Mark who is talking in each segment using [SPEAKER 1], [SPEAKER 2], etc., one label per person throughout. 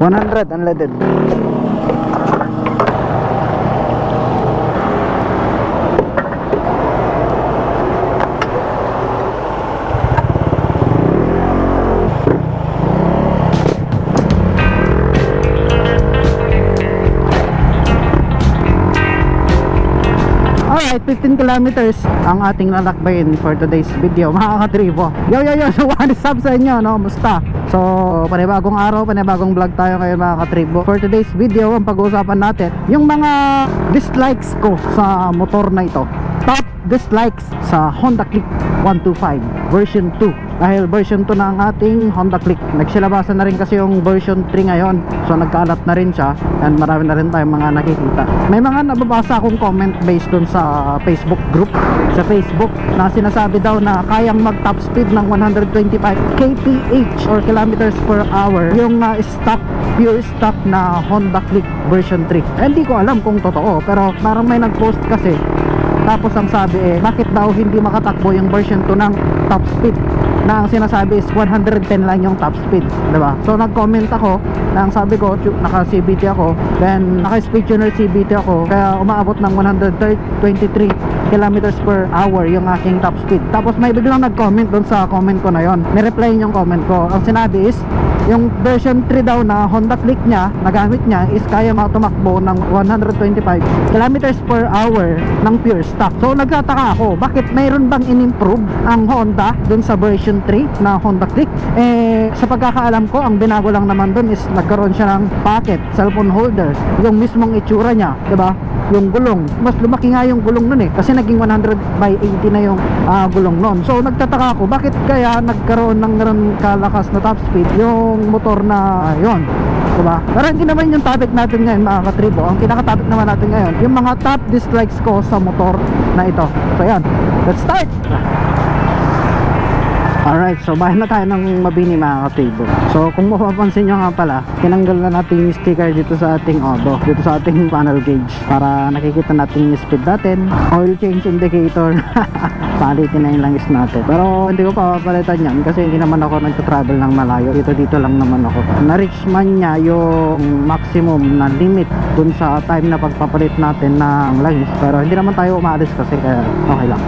[SPEAKER 1] 100 unleaded. Alright, 15 kilometers ang ating lalakbayin for today's video mga katribo Yo yo yo, so what is up sa inyo no? Musta? So, panibagong araw, panibagong vlog tayo ngayon mga katribo. For today's video, ang pag-uusapan natin Yung mga dislikes ko sa motor na ito. Top dislikes sa Honda Click 125 version 2 dahil version 2 na ang ating Honda Click. Nagsilabasan na rin kasi yung version 3 ngayon. So nagkalat na rin siya and marami na rin tayong mga nakikita. May mga nababasa akong comment based dun sa Facebook group. Sa Facebook na sinasabi daw na kayang mag top speed ng 125 kph or kilometers per hour yung uh, stock pure stock na Honda Click version 3 eh, hindi ko alam kung totoo pero parang may nag-post kasi tapos ang sabi eh, bakit daw hindi makatakbo yung version 2 ng top speed? Na ang sinasabi is 110 lang yung top speed, 'di ba? So nag-comment ako, na ang sabi ko, naka CVT ako, then naka speed tuner CVT ako, kaya umaabot ng 123 kilometers per hour yung aking top speed. Tapos may biglang nag-comment doon sa comment ko na yon. Ni-reply yung comment ko. Ang sinabi is, yung version 3 daw na Honda Click niya, nagamit niya is kaya matumakbo ng 125 kilometers per hour ng pure stock. So nagtataka ako, bakit mayroon bang in-improve ang Honda dun sa version 3 na Honda Click? Eh, sa pagkakaalam ko, ang binago lang naman dun is nagkaroon siya ng pocket, cellphone holder, yung mismong itsura niya, 'di ba? yung gulong. Mas lumaki nga yung gulong nun eh kasi naging 100 by 80 na yung ah, gulong nun. So nagtataka ako bakit kaya nagkaroon ng ganun kalakas na top speed yung motor na yon diba? pero hindi naman yung topic natin ngayon mga katribo. Ang kinaka-topic naman natin ngayon yung mga top dislikes ko sa motor na ito. So yan. Let's start Alright, so bahay na tayo ng mabini mga katribo So kung mapapansin nyo nga pala Tinanggal na natin yung sticker dito sa ating odo Dito sa ating panel gauge Para nakikita natin yung speed natin Oil change indicator Palitin na yung langis natin. Pero hindi ko pa papalitan yan Kasi hindi naman ako nagta-travel ng malayo. Dito dito lang naman ako. Na-reach man niya yung maximum na limit Dun sa time na pagpapalit natin ng langis. Pero hindi naman tayo umaalis kasi kaya okay lang.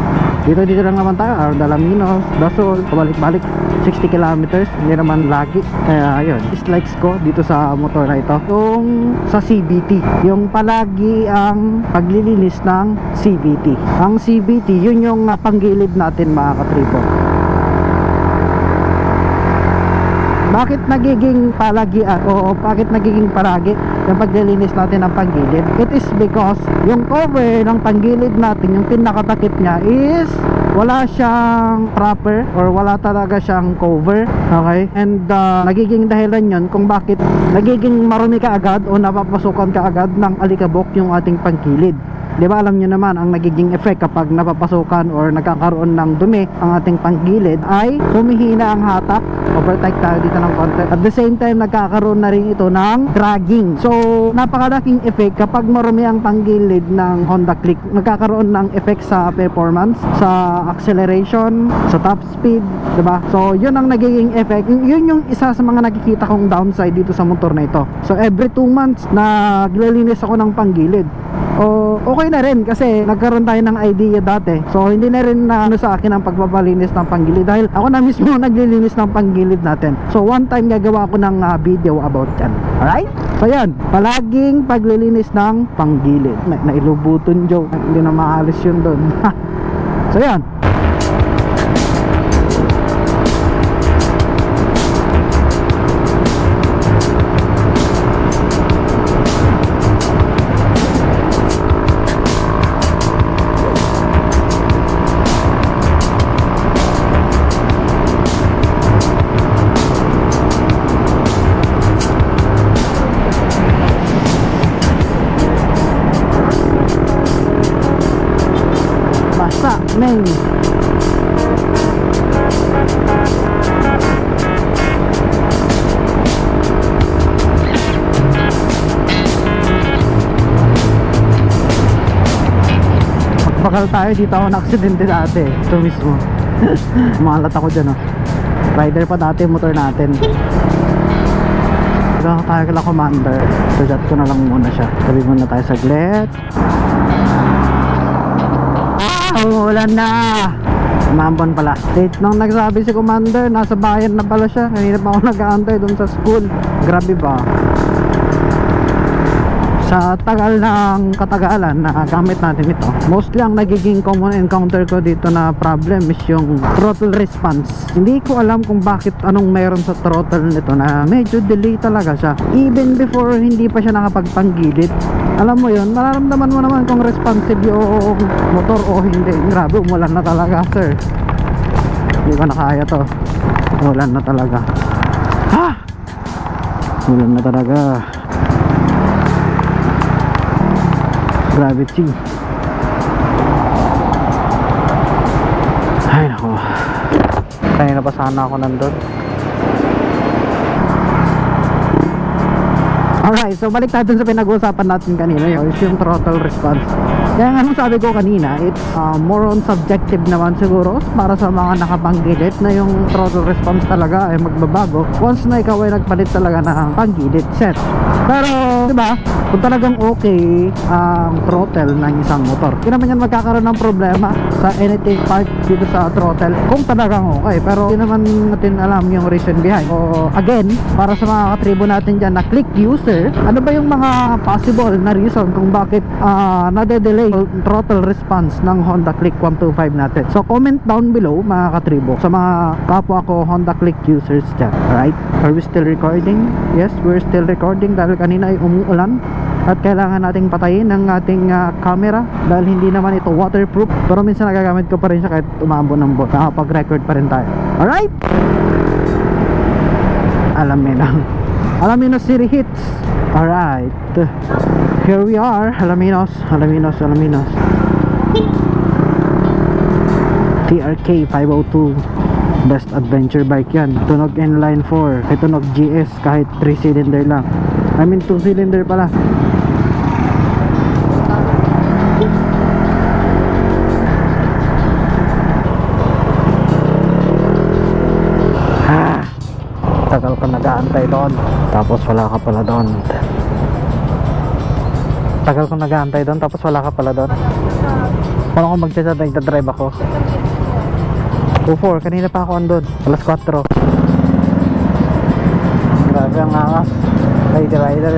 [SPEAKER 1] Dito dito lang naman tayo. Arda Alaminos, Dasol, pabalik-balik. 60 kilometers, hindi naman lagi. Kaya yun, dislikes ko dito sa motor na ito. Yung sa CVT yung palagi ang paglilinis ng CVT ang CVT, yun yung uh, panggilid natin mga katripo. Bakit nagiging palagian o bakit nagiging palagi yung paglilinis natin ng panggilid? It is because yung cover ng panggilid natin yung pinakatakip niya is wala siyang proper or wala talaga siyang cover okay? And uh, nagiging dahilan yun kung bakit nagiging marumi ka agad o napapasukan ka agad ng alikabok yung ating panggilid Di ba alam nyo naman ang nagiging effect kapag napapasukan or nagkakaroon ng dumi ang ating panggilid ay humihina ang hatak. Overtake tayo dito ng konti. At the same time nagkakaroon na rin ito ng dragging. So napakalaking effect kapag marumi ang panggilid ng Honda Click. Nagkakaroon ng effect sa performance sa acceleration sa top speed 'di ba? So yun ang nagiging effect. Yun yung isa sa mga nakikita kong downside dito sa motor na ito. So every 2 months naglilinis ako ng panggilid. O okay na rin kasi nagkaroon tayo ng idea dati. So hindi na rin na ano sa akin ang pagpapalinis ng panggilid dahil ako na mismo naglilinis ng panggilid natin. So one time gagawa ako ng ah, video about yan. Alright? So yan. Palaging paglilinis ng panggilid. Na nailubuton joke. Hindi na maalis yun doon so yan men Bakal tayo dito ako na-aksidente dati Ito mismo Malat ako dyan oh Rider pa dati motor natin Hanggang tayo kala commander. So, chat ko na lang muna siya. Tabi muna tayo saglit. Umuulan na! Umambon pala. Date nung nagsabi si commander, nasa bayan na pala siya. Kanina pa ako nag-aantay doon sa school. Grabe ba? Sa tagal ng katagalan na gamit natin ito mostly ang nagiging common encounter ko dito na problem is yung throttle response. Hindi ko alam kung bakit anong meron sa throttle nito na medyo delay talaga siya. Even before hindi pa siya nakapagpanggilid alam mo yun mararamdaman mo naman kung responsive yung motor o hindi. Grabe umulan na talaga sir. Hindi ko na to. Umulan na talaga. Ha! Umulan na talaga gravity. Ay nako. Kanina pa sana ako nandun Alright, so balik tayo sa pinag-uusapan natin kanina yun, is yung throttle response. Kaya nga nung sabi ko kanina, it's uh, more on subjective naman siguro para sa mga nakapanggilit na yung throttle response talaga ay magbabago once na ikaw ay nagpalit talaga ng panggilit set. Pero, di ba, kung talagang okay ang throttle ng isang motor, hindi naman yan magkakaroon ng problema sa anything part dito sa throttle kung talagang okay. Pero hindi naman natin alam yung reason behind. So, again, para sa mga katribo natin dyan na click user, ano ba yung mga possible na reason kung bakit uh, nade-delay throttle response ng Honda Click 125 natin? So, comment down below mga katribo sa mga kapwa ko Honda Click users dyan. Alright? Are we still recording? Yes, we're still recording dahil kanina ay umuulan at kailangan nating patayin ang ating ah, camera dahil hindi naman ito waterproof pero minsan nagagamit ko pa rin siya kahit umambon ng bot nakapag-record pa rin tayo alright alam mo na Alaminos City Hits. Alright here we are. Alaminos Alaminos Alaminos. TRK 502 best adventure bike yan. Tunog inline 4 kay tunog GS kahit 3 cylinder lang. I mean 2 cylinder pala tagal ko nag-aantay doon. Tapos wala ka pala doon. Tagal ko nag-aantay doon tapos wala ka pala doon. Paano ko mag-chat nagdadrive ako. 2-4 kanina pa ako andun. Alas 4 grabe ang angas. Rider rider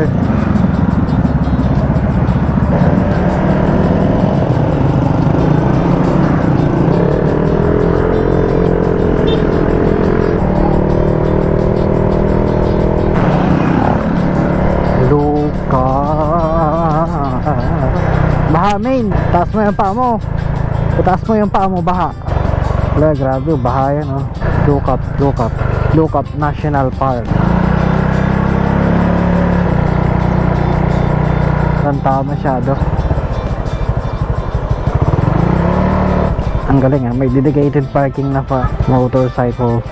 [SPEAKER 1] Main Taas mo yung paa mo. Taas mo yung paa mo baha. Wala grabe baha yan oh. Look up Look up. Look up National Park. Tanta masyado. Ang galing ah. May dedicated parking na pa. Motorcycle.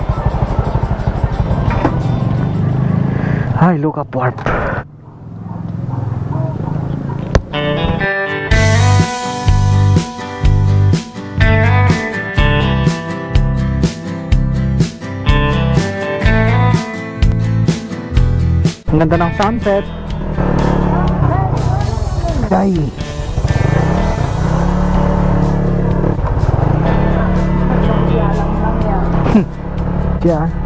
[SPEAKER 1] Ay, look up warp ganda ng sunset. Ay. Yeah.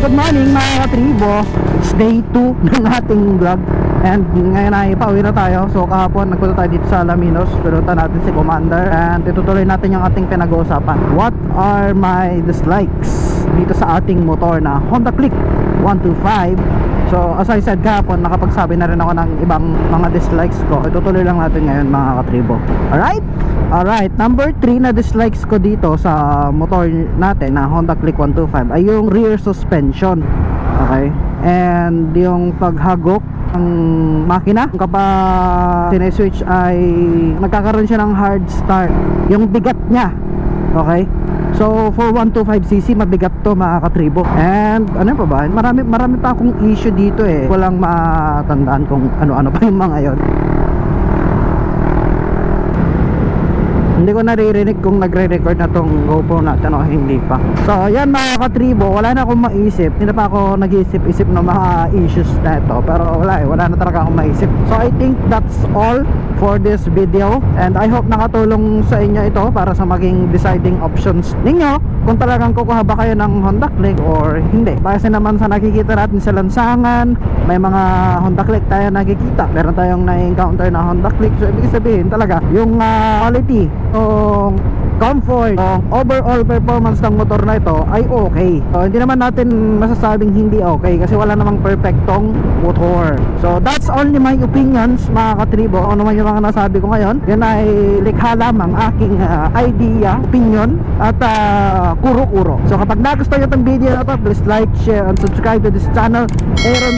[SPEAKER 1] Good morning mga katribo It's day 2 ng ating vlog. And ngayon ay pauwi na tayo. So kahapon nagpunta tayo dito sa Alaminos. Pinunta natin si Commander And itutuloy natin yung ating pinag-uusapan. What are my dislikes dito sa ating motor na Honda Click 125 So as I said kahapon Nakapagsabi na rin ako ng ibang mga dislikes ko Itutuloy lang natin ngayon mga katribo Alright? Alright, number 3 na dislikes ko dito sa motor natin na Honda Click 125 ay yung rear suspension. Okay? And yung paghagok ng makina kapag sineswitch ay nagkakaroon siya ng hard start. Yung bigat niya Okay? So for 125cc mabigat to mga katribo And ano pa ba? Marami, marami pa akong issue dito eh Walang matandaan kung ano-ano pa yung mga yon Hindi ko naririnig kung nagre-record na tong GoPro natin o hindi pa. So, ayan mga katribo, wala na akong maisip. Hindi na pa ako nag-isip-isip ng mga issues na ito. Pero wala eh, wala na talaga akong maisip. So, I think that's all for this video. And I hope nakatulong sa inyo ito para sa maging deciding options ninyo kung talagang kukuha ba kayo ng Honda Click or hindi. Kasi naman sa nakikita natin sa lansangan, may mga Honda Click tayo nakikita. Meron tayong na-encounter na Honda Click. So, ibig sabihin talaga, yung ah, quality, yung comfort, yung overall performance ng motor na ito ay okay. So, hindi naman natin masasabing hindi okay kasi wala namang perfectong motor. So, that's only my opinions mga katribo. Ano man yung mga nasabi ko ngayon, yan ay likha lamang aking ah, idea, opinion, at ah, kuro-kuro. So, kapag nagustuhan nyo itong video na to, please like, share, and subscribe to this channel, Aaron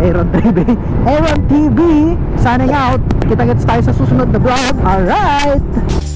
[SPEAKER 1] 3, Aaron 3B, Aaron TV, signing out. Kita-kits tayo sa susunod na vlog. Alright!